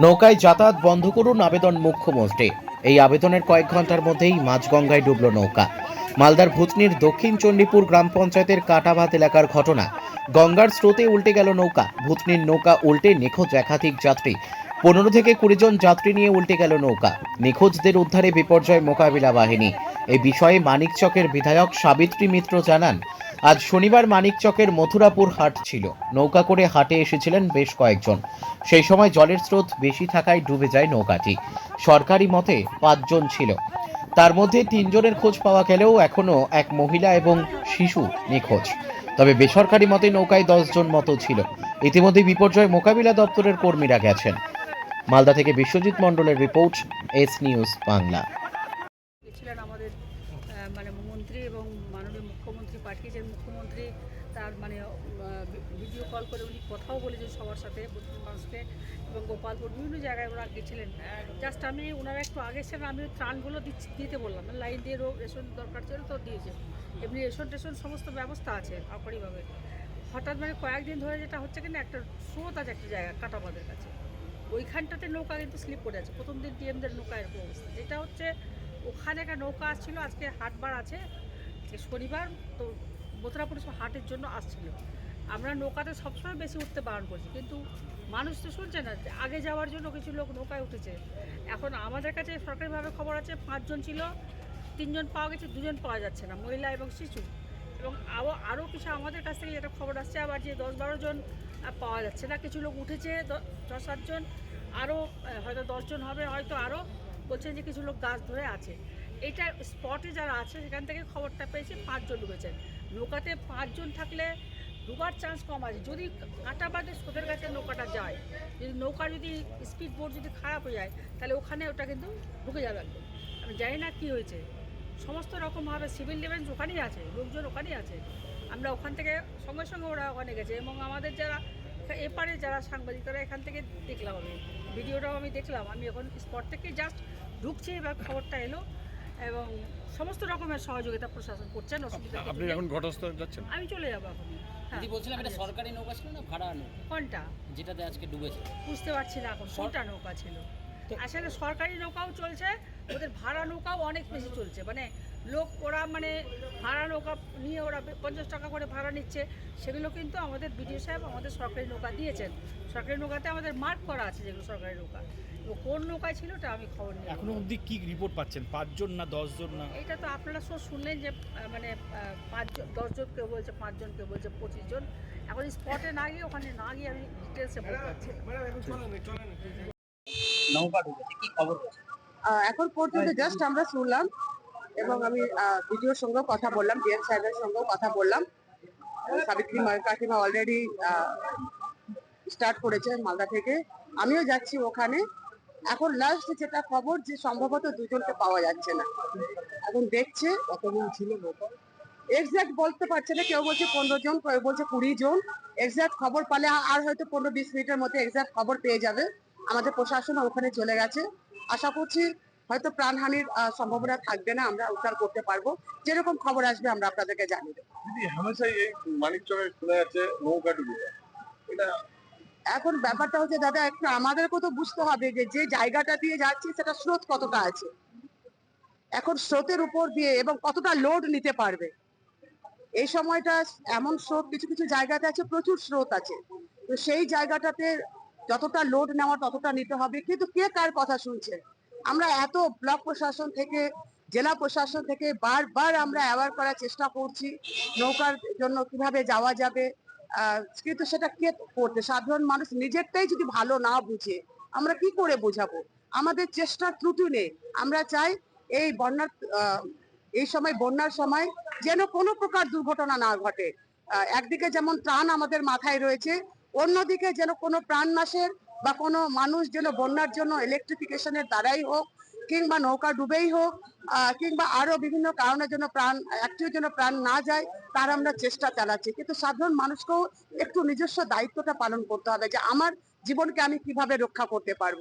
নৌকায় যাতায়াত বন্ধ করুন আবেদন মুখ্যমন্ত্রী। এই আবেদনের কয়েক ঘণ্টার মধ্যেই মাঝগঙ্গায় ডুবল নৌকা। মালদার ভুতনির দক্ষিণ চণ্ডীপুর গ্রাম পঞ্চায়েতের কাটাভাত এলাকার ঘটনা। গঙ্গার স্রোতে উল্টে গেল নৌকা। ভুতনির নৌকা উল্টে নিখোঁজ একাধিক যাত্রী। পনেরো থেকে কুড়ি জন যাত্রী নিয়ে উল্টে গেল নৌকা। নিখোঁজদের উদ্ধারে বিপর্যয় মোকাবিলা বাহিনী। এই বিষয়ে মানিকচকের বিধায়ক সাবিত্রী মিত্র জানান, আজ শনিবার মানিকচকের মথুরাপুর হাট ছিল। নৌকা করে হাটে এসেছিলেন বেশ কয়েকজন। সেই সময় জলের স্রোত বেশি থাকায় ডুবে যায় নৌকাটি। সরকারি মতে পাঁচজন ছিল। তার মধ্যে তিনজনের খোঁজ পাওয়া গেলেও এখনও এক মহিলা এবং শিশু নিখোঁজ। তবে বেসরকারি মতে নৌকায় দশজন মতো ছিল। ইতিমধ্যে বিপর্যয় মোকাবিলা দপ্তরের কর্মীরা গেছেন। মালদা থেকে বিশ্বজিৎ মণ্ডলের রিপোর্ট, এস নিউজ বাংলা। আমাদের মানে মন্ত্রী এবং মাননীয় মুখ্যমন্ত্রী, পাঠিয়েছেন মুখ্যমন্ত্রী। তার মানে ভিডিও কল করে উনি কথাও বলেছেন সবার সাথে, প্রতিটি মানুষকে। এবং গোপালপুর বিভিন্ন জায়গায় ওরা গেছিলেন জাস্ট আমি, ওনারা একটু আগে ছিলেন আমি ত্রাণগুলো দিচ্ছি- দিতে বললাম। লাইন দিয়ে রো- রেশন দরকার ছিল তো দিয়েছে। এমনি রেশন টেশন সমস্ত ব্যবস্থা আছে আপারিভাবে হঠাৎ মানে কয়েকদিন ধরে যেটা হচ্ছে কিনা, একটা স্রোত আছে একটা জায়গা কাটাবাদের কাছে। ওইখানটাতে নৌকা কিন্তু স্লিপ করে আছে। প্রথম দিন টিএমদের নৌকা এরকম অবস্থা। যেটা হচ্ছে, ওখানে একটা নৌকা আসছিল, আজকে হাটবার আছে শনিবার তো মথুরাপুর সব হাটের জন্য আসছিল। আমরা নৌকাতে সবসময় বেশি উঠতে বারণ করছি। কিন্তু মানুষ তো শুনছে না আগে যাওয়ার জন্য কিছু লোক নৌকায় উঠেছে। এখন আমাদের কাছে সরকারিভাবে খবর আছে, পাঁচজন ছিল, তিনজন পাওয়া গেছে, দুজন পাওয়া যাচ্ছে না, মহিলা এবং শিশু। এবং আরও আরও কিছু আমাদের কাছ থেকে যেটা খবর আসছে, আবার যে দশ বারো জন পাওয়া যাচ্ছে না। কিছু লোক উঠেছে দশ সাতজন আরও হয়তো দশজন হবে, হয়তো আরও বলছেন যে কিছু লোক গাছ ধরে আছে। এটা স্পটে যারা আছে, সেখান থেকে খবরটা পেয়েছে, পাঁচজন ডুবেছেন নৌকাতে পাঁচজন থাকলে ডুবার চান্স কম আছে। যদি কাটা বাদে স্রোতের কাছে নৌকাটা যায়, যদি নৌকা যদি স্পিড বোট যদি খারাপ হয়ে যায়, তাহলে ওখানে ওটা কিন্তু ঢুকে যাবে একদম। আমি জানি না কী হয়েছে। সমস্ত রকমভাবে সিভিল ডিফেন্স ওখানেই আছে লোকজন ওখানেই আছে। আমরা ওখান থেকে সঙ্গে সঙ্গে ওরা ওখানে গেছে এবং আমাদের যারা এপারে যারা সাংবাদিক তারা এখান থেকে দেখলাম আমি। ভিডিওটাও আমি দেখলাম। আমি এখন স্পট থেকে জাস্ট ঢুকছি এবার খবরটা এলো এবং সমস্ত রকমের সহযোগিতা প্রশাসন করছেন অসুবিধা আপনি এখন ঘটনাস্থলে যাচ্ছেন? আমি চলে যাব এখন। হ্যাঁ, দিদি বলছিলাম এটা সরকারি নৌকা ছিল না ভাড়া নৌকা? কোনটা? যেটাতে আজকে ডুবেছে। বুঝতে পারছি না এখন কোনটা নৌকা ছিল? আসলে সরকারি নৌকাও চলছে ওদের ভাড়া নৌকাও অনেক বেশি চলছে। মানে লোক ওরা মানে ভাড়া নৌকা নিয়ে ওরা পঞ্চাশ টাকা করে ভাড়া নিচ্ছে। সেগুলো কিন্তু আমাদের বিডিও সাহেব আমাদের সরকারি নৌকা দিয়েছেন। সরকারি নৌকাতে আমাদের মার্ক করা আছে যেগুলো সরকারি নৌকা। তো কোন নৌকায় ছিল ওটা আমি খবর নিই। এখনও অবধি কি রিপোর্ট পাচ্ছেন? পাঁচজন না দশজন না? এটা তো আপনারা সব শুনলেন যে মানে পাঁচজন দশজন কেউ বলছে পাঁচজন কেউ বলছে পঁচিশ জন এখন স্পটে না গিয়ে ওখানে না গিয়ে আমি ডিটেলসে বলতে পারছি নৌকা ডুবেছে কি খবর আহ, এখন পর্যন্ত জাস্ট আমরা শুনলাম এবং আমি ভিডিওর সঙ্গেও কথা বললাম ডিএম সাহেবের সঙ্গেও কথা বললাম। সাবিত্রী কাকিমা অলরেডি স্টার্ট করেছে মালদা থেকে। আমিও যাচ্ছি ওখানে। এখন লাস্ট যেটা খবর যে সম্ভবত দুজনকে পাওয়া যাচ্ছে না। এখন দেখছে। কতদিন ছিল এক্সাক্ট বলতে পারছে না। কেউ বলছে পনেরো জন কেউ বলছে কুড়ি জন। এক্সাক্ট খবর পেলে আর হয়তো পনেরো বিশ মিনিটের মধ্যে এক্সাক্ট খবর পেয়ে যাবে। আমাদের প্রশাসন ওখানে চলে গেছে। আশা করছি হয়তো প্রাণহানির সম্ভাবনা থাকবে না আমরা উদ্ধার করতে পারব। যেরকম খবর আসবে আমরা আপনাদেরকে জানিয়ে দেবো। হামেশাই এই শোনা যাচ্ছে নৌকা ডুবে এটা এখন ব্যাপারটা হচ্ছে দাদা একটু আমাদেরকেও তো বুঝতে হবে যে যে জায়গাটা দিয়ে যাচ্ছি সেটা স্রোত কতটা আছে। এখন স্রোতের উপর দিয়ে এবং কতটা লোড নিতে পারবে। এই সময়টা এমন স্রোত কিছু কিছু জায়গাতে আছে প্রচুর স্রোত আছে। তো সেই জায়গাটাতে যতটা লোড নেওয়া ততটা নিতে হবে। কিন্তু কে কার কথা শুনছে? আমরা এত ব্লক প্রশাসন থেকে, জেলা প্রশাসন থেকে বারবার আমরা অ্যাওয়ার করার চেষ্টা করছি নৌকার জন্য কীভাবে যাওয়া যাবে। কিন্তু সেটা কে করবে সাধারণ মানুষ নিজেরটাই যদি ভালো না বুঝে, আমরা কি করে বোঝাবো? আমাদের চেষ্টার ত্রুটি নেই। আমরা চাই এই বন্যার এই সময় বন্যার সময় যেন কোনো প্রকার দুর্ঘটনা না ঘটে। একদিকে যেমন ত্রাণ আমাদের মাথায় রয়েছে অন্যদিকে যেন কোনো প্রাণ নাশের বা কোনো মানুষ যেন বন্যার জন্য ইলেকট্রিফিকেশনের দ্বারাই হোক, কিংবা নৌকা ডুবেই হোক কিংবা আরও বিভিন্ন কারণের জন্য প্রাণ, একটিও যেন প্রাণ না যায়, তার আমরা চেষ্টা চালাচ্ছি। কিন্তু সাধারণ মানুষকেও একটু নিজস্ব দায়িত্বটা পালন করতে হবে যে আমার জীবনকে আমি কীভাবে রক্ষা করতে পারব।